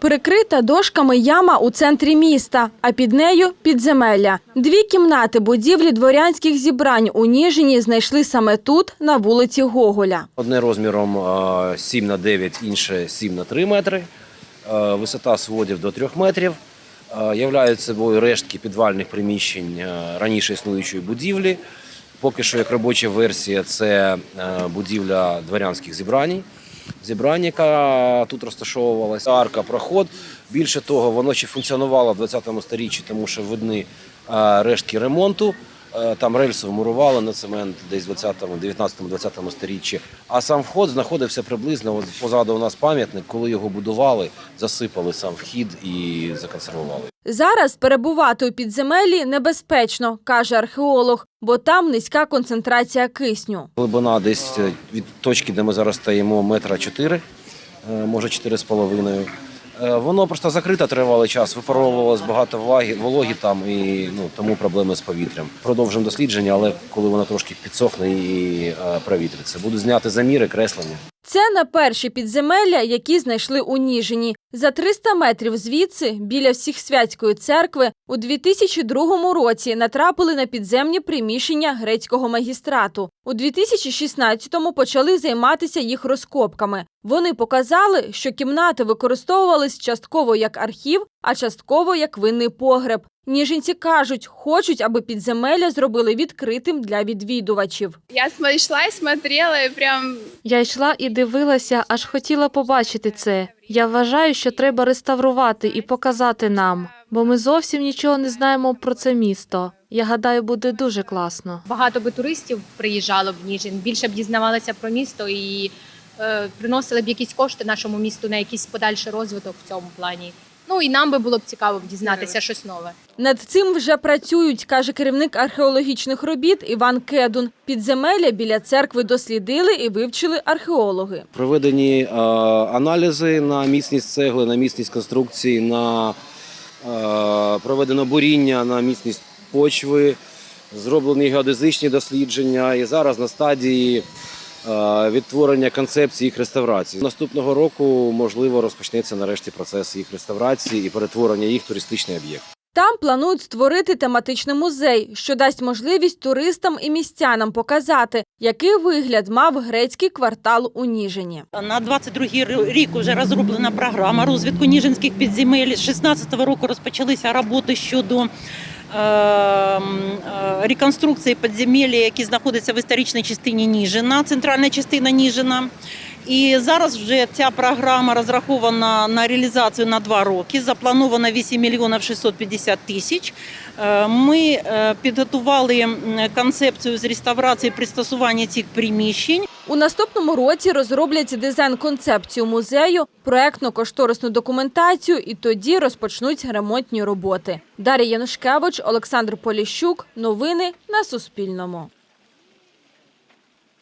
Перекрита дошками яма у центрі міста, а під нею підземелля. Дві кімнати будівлі дворянських зібрань у Ніжині знайшли саме тут, на вулиці Гоголя. Одне розміром е, 7 на 9, інше 7 на 3 метри. Висота сводів до 3 метрів. Являють собою рештки підвальних приміщень раніше існуючої будівлі. Поки що, як робоча версія, це будівля дворянських зібрань. Зібрання, яка тут розташовувалася, арка, проход. Більше того, воно ще функціонувало в 20 сторіччі, тому що видні е, рештки ремонту. Е, Там рельси мурували на цемент десь в 20-му, 19-20 сторіччі. А сам вход знаходився приблизно от позаду у нас пам'ятник, коли його будували, засипали сам вхід і законсервували. Зараз перебувати у підземеллі небезпечно, каже археолог, бо там низька концентрація кисню. Глибина десь е, від точки, де ми зараз стоїмо, метра 4, е, може 4,5. Е, Воно просто закрите тривалий час, випаровувалось багато влаги, вологі там і ну, тому проблеми з повітрям. Продовжимо дослідження, але коли воно трошки підсохне і е, провітриться. Будуть зняти заміри, креслення. Це не перші підземелля, які знайшли у Ніжині. За 300 метрів звідси, біля Всіх-Святської церкви, у 2002 році натрапили на підземні приміщення грецького магістрату. У 2016-му почали займатися їх розкопками. Вони показали, що кімнати використовувались частково як архів, а частково як винний погреб. Ніжинці кажуть, хочуть, аби підземелля зробили відкритим для відвідувачів. Я см- шла и смотрела, и прям Я йшла і дивилася, аж хотіла побачити це. Я вважаю, що треба реставрувати і показати нам, бо ми зовсім нічого не знаємо про це місто. Я гадаю, буде дуже класно. Багато би туристів приїжджало б в Ніжин, більше б дізнавалися про місто і е, приносили б якісь кошти нашому місту на якийсь подальший розвиток в цьому плані. Ну і нам би було б цікаво дізнатися щось нове. Над цим вже працюють, каже керівник археологічних робіт Іван Кедун. Підземелля біля церкви дослідили і вивчили археологи. Проведені е, аналізи на міцність цегли, на міцність конструкції, на е, проведено буріння на міцність почви, зроблені геодезичні дослідження. І зараз на стадії відтворення концепції їх реставрації. Наступного року можливо розпочнеться нарешті процес їх реставрації і перетворення їх в туристичний об'єкт. Там планують створити тематичний музей, що дасть можливість туристам і містянам показати, який вигляд мав грецький квартал у Ніжині. На 22-й рік вже розроблена програма розвитку ніжинських підземель. З 16-го року розпочалися роботи щодо е, е, реконструкції підземелля, які знаходяться в історичній частині Ніжина, центральна частина Ніжина. І зараз вже ця програма розрахована на реалізацію на два роки. Заплановано 8 мільйонів 650 тисяч. Е, Ми е, підготували концепцію з реставрації пристосування цих приміщень. У наступному році розроблять дизайн-концепцію музею, проектно-кошторисну документацію і тоді розпочнуть ремонтні роботи. Дар'я Янушкевич, Олександр Поліщук. Новини на Суспільному.